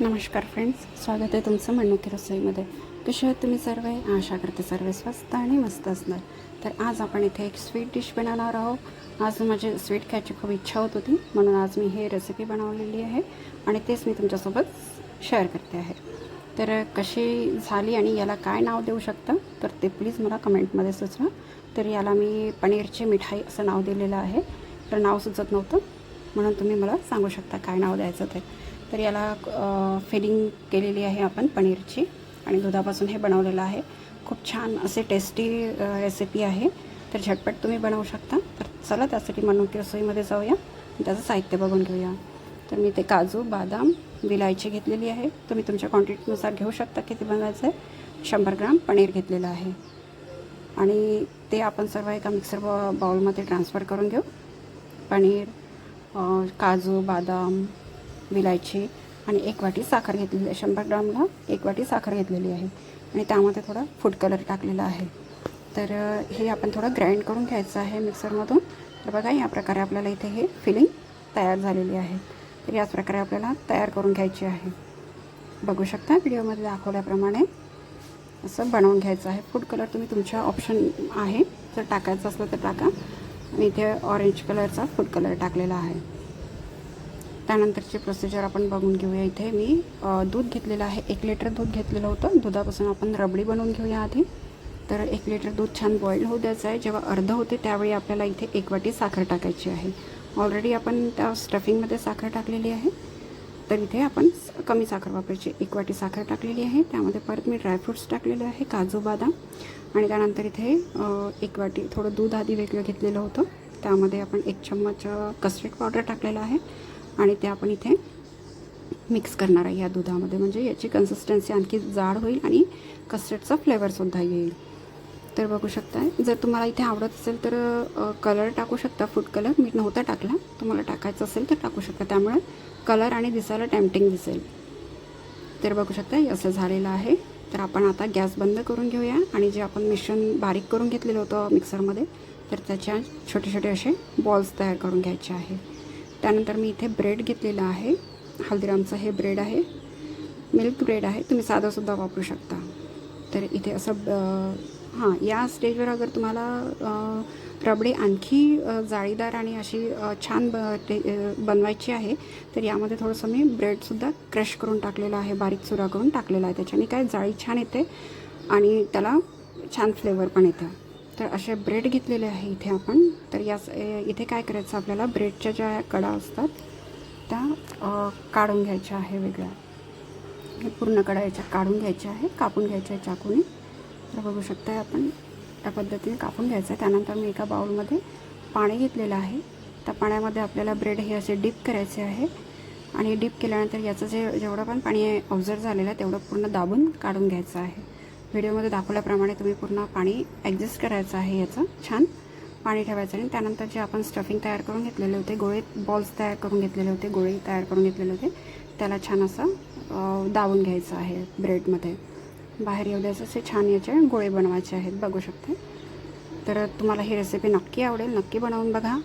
नमस्कार फ्रेंड्स स्वागत आहे तुमचं मणुकी रसोईमध्ये कसे आहात तुम्ही सर्व? आशा करते सर्व स्वस्त आणि मस्त असणार. तर आज आपण इथे एक स्वीट डिश बनवणार आहोत. आज माझी स्वीट खायची खूप इच्छा होत होती म्हणून आज मी हे रेसिपी बनवलेली आहे आणि तेच मी तुमच्यासोबत शेअर करते आहे. तर कशी झाली आणि याला काय नाव देऊ शकतं? तर ते प्लीज मला कमेंटमध्ये सुचवा. तर याला मी पनीरची मिठाई असं नाव दिलेलं आहे. तर नाव सुचत नव्हतं म्हणून तुम्ही मला सांगू शकता काय नाव द्यायचं ते. तर याला फिलिंग केलेली आहे आपण पनीरची आणि दुधापासून हे बनवलेलं आहे. खूप छान असे टेस्टी रेसिपी आहे. तर झटपट तुम्ही बनवू शकता. तर चला त्यासाठी मनोकी रसोईमध्ये जाऊया आणि त्याचं साहित्य बघून घेऊया. तर मी ते काजू बदाम विलायची घेतलेली आहे. तुम्ही तुमच्या क्वांटिटीनुसार घेऊ शकता किती बनवायचं आहे शंभर ग्राम पनीर घेतलेलं आहे. आणि ते आपण सर्व एका मिक्सर बॉ बाउलमध्ये ट्रान्सफर करून घेऊ. पनीर काजू बदाम विलायची आणि एक वाटी साखर घेतलेली आहे. शंभर ग्रामला एक वाटी साखर घेतलेली आहे. आणि त्यामध्ये थोडा फूड कलर टाकलेला आहे. तर हे आपण थोडं ग्राइंड करून घ्यायचं आहे मिक्सरमधून तर बघा या प्रकारे आपल्याला इथे हे फिलिंग तयार झालेली आहे. तर याच प्रकारे आपल्याला तयार करून घ्यायची आहे. बघू शकता व्हिडिओमध्ये दाखवल्याप्रमाणे असं बनवून घ्यायचं आहे. फूड कलर तुम्ही तुमच्या ऑप्शन आहे. जर टाकायचं असलं तर टाका. आणि इथे ऑरेंज कलरचा फूड कलर टाकलेला आहे. त्यानंतरची प्रोसिजर आपण बघून घेऊया इथे. मी दूध घेतलेलं आहे. एक लिटर दूध घेतलेलं होतं. दुधापासून आपण रबडी बनवून घेऊया आधी. तर एक लिटर दूध छान बॉईल होऊ द्यायचं आहे. जेव्हा अर्ध होते त्यावेळी आपल्याला इथे एक वाटी साखर टाकायची आहे. ऑलरेडी आपण त्या स्टफिंगमध्ये साखर टाकलेली आहे. तर इथे आपण स- कमी साखर वापरायची. एक वाटी साखर टाकलेली आहे. त्यामध्ये परत मी ड्रायफ्रूट्स टाकलेले आहे. काजू बदाम आणि त्यानंतर इथे एक वाटी थोडं दूध आधी वेगळं घेतलेलं होतं. त्यामध्ये आपण एक चम्मच कस्टर्ड पावडर टाकलेला आहे. आणि ते आपण इथे मिक्स करणार आहे या दुधामध्ये. म्हणजे याची कन्सिस्टन्सी आणखी जाड होईल आणि कस्टर्डचा फ्लेवरसुद्धा येईल. तर बघू शकता जर तुम्हाला इथे आवडत असेल तर कलर टाकू शकता फूड कलर मी नव्हता टाकला. तुम्हाला टाकायचं असेल तर टाकू शकता. त्यामुळे कलर आणि दिसायला टेम्पटिंग दिसेल. तर बघू शकता असं झालेलं आहे. तर आपण आता गॅस बंद करून घेऊया. आणि जे आपण मिश्रण बारीक करून घेतलेलं होतं मिक्सरमध्ये तर त्याच्या छोटे छोटे असे बॉल्स तयार करून घ्यायचे आहे. त्यानंतर मी इथे ब्रेड घेतलेलं आहे. हल्दीरामचं हे ब्रेड आहे. मिल्क ब्रेड आहे. तुम्ही साधंसुद्धा वापरू शकता. तर इथे असं हां या स्टेजवर अगर तुम्हाला रबडी आणखी जाळीदार आणि अशी छान ब ते बनवायची आहे तर यामध्ये थोडंसं मी ब्रेडसुद्धा क्रश करून टाकलेलं आहे. बारीक चुरा करून टाकलेला आहे. त्याच्याने काय जाळी छान येते आणि त्याला छान फ्लेवर पण येतं. तर असे ब्रेड घेतलेले आहे इथे आपण. तर या ए- इथे काय करायचं आपल्याला? ब्रेडच्या ज्या कडा असतात त्या काढून घ्यायच्या आहे वेगळ्या. हे पूर्ण कडा याच्या काढून घ्यायच्या आहे कापून घ्यायच्या आहे चाकूने. तर बघू शकता आपण त्या पद्धतीने कापून घ्यायचं आहे. त्यानंतर मी एका बाउलमध्ये पाणी घेतलेलं आहे. त्या पाण्यामध्ये आपल्याला ब्रेड हे असे डीप करायचे आहे. आणि डीप केल्यानंतर याचं जे जेवढं पण पाणी ऑब्झर्व झालेलं आहे तेवढं पूर्ण दाबून काढून घ्यायचं आहे. व्हिडिओमध्ये दाखवल्याप्रमाणे तुम्ही पूर्ण पाणी ॲडजस्ट करायचं आहे याचं. छान. पाणी ठेवायचं आणि त्यानंतर जे आपण स्टफिंग तयार करून घेतलेले होते गोळे बॉल्स तयार करून घेतलेले होते गोळे तयार करून घेतलेले होते त्याला छान असं दावून घ्यायचं आहे ब्रेडमध्ये बाहेर येऊ द्यायचं असे छान याचे गोळे बनवायचे आहेत बघू शकते. तर तुम्हाला ही रेसिपी नक्की आवडेल नक्की बनवून बघा.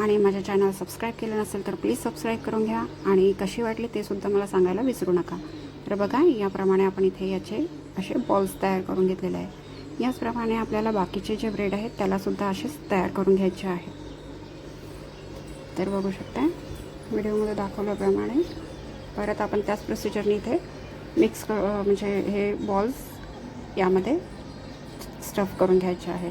आणि माझ्या चॅनल सबस्क्राईब केलं नसेल तर प्लीज सबस्क्राईब करून घ्या. आणि कशी वाटली ते सुद्धा मला सांगायला विसरू नका. तर बघा याप्रमाणे आपण इथे याचे असे बॉल्स तयार करून घेतलेले आहे याचप्रमाणे आपल्याला बाकीचे जे ब्रेड आहेत त्यालासुद्धा असेच तयार करून घ्यायचे आहे. तर बघू शकता व्हिडिओमध्ये दाखवल्याप्रमाणे परत आपण त्याच प्रोसिजरने इथे मिक्स क म्हणजे हे बॉल्स यामध्ये स्टफ करून घ्यायचे आहे.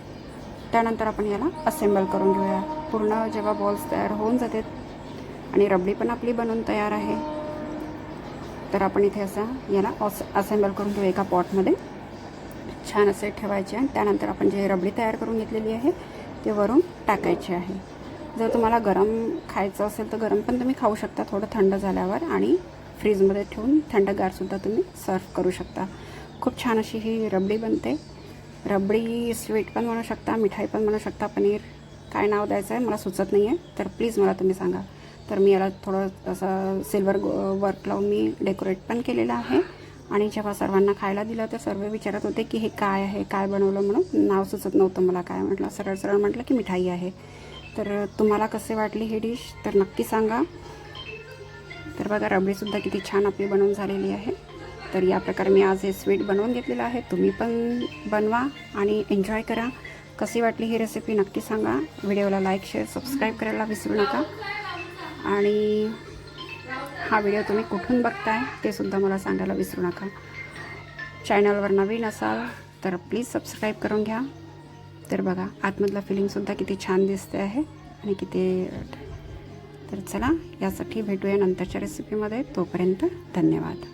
त्यानंतर आपण याला असेंबल करून घेऊया. पूर्ण जेव्हा बॉल्स तयार होऊन जाते आणि रबडी पण आपली बनवून तयार आहे तर आपण इथे असं याला ऑस असेंबल करून घेऊ एका पॉटमध्ये छान असे ठेवायचे आणि त्यानंतर आपण जे रबडी तयार करून घेतलेली आहे ते वरून टाकायचे आहे. जर तुम्हाला गरम खायचं असेल तर गरम पण तुम्ही खाऊ शकता थोडं थंड झाल्यावर आणि फ्रीजमध्ये ठेवून थंडगारसुद्धा तुम्ही सर्व करू शकता. खूप छान अशी ही रबडी बनते. रबडी स्वीट पण म्हणू शकता मिठाई पण म्हणू शकता पनीर. काय नाव द्यायचं आहे मला सुचत नाही आहे तर प्लीज मला तुम्ही सांगा. तर मी याला थोडं असं सिल्वर वर्क लावून मी डेकोरेट पण केलेलं आहे. आणि जेव्हा सर्वांना खायला दिलं तर सर्व विचारत होते की हे काय आहे काय बनवलं म्हणून. नाव सुचत नव्हतं मला काय म्हटलं. सरळ सरळ म्हटलं की मिठाई आहे. तर तुम्हाला कसे वाटली ही डिश तर नक्की सांगा. तर बघा रबडीसुद्धा किती छान आपली बनवून झालेली आहे. तर या प्रकारे मी आज हे स्वीट बनवून घेतलेलं आहे. तुम्ही पण बनवा आणि एन्जॉय करा. कशी वाटली ही रेसिपी नक्की सांगा. व्हिडिओला लाईक शेअर सबस्क्राईब करायला विसरू नका. आणि हा व्हिडिओ तुम्ही कुठून बघताय ते सुद्धा मला सांगायला विसरू नका. चॅनलवर नवीन असाल तर प्लीज सबस्क्राईब करून घ्या. तर बघा आतमधला फिलिंगसुद्धा किती छान दिसते आहे आणि किती तर चला यासाठी भेटूया नंतरच्या रेसिपीमध्ये तोपर्यंत धन्यवाद.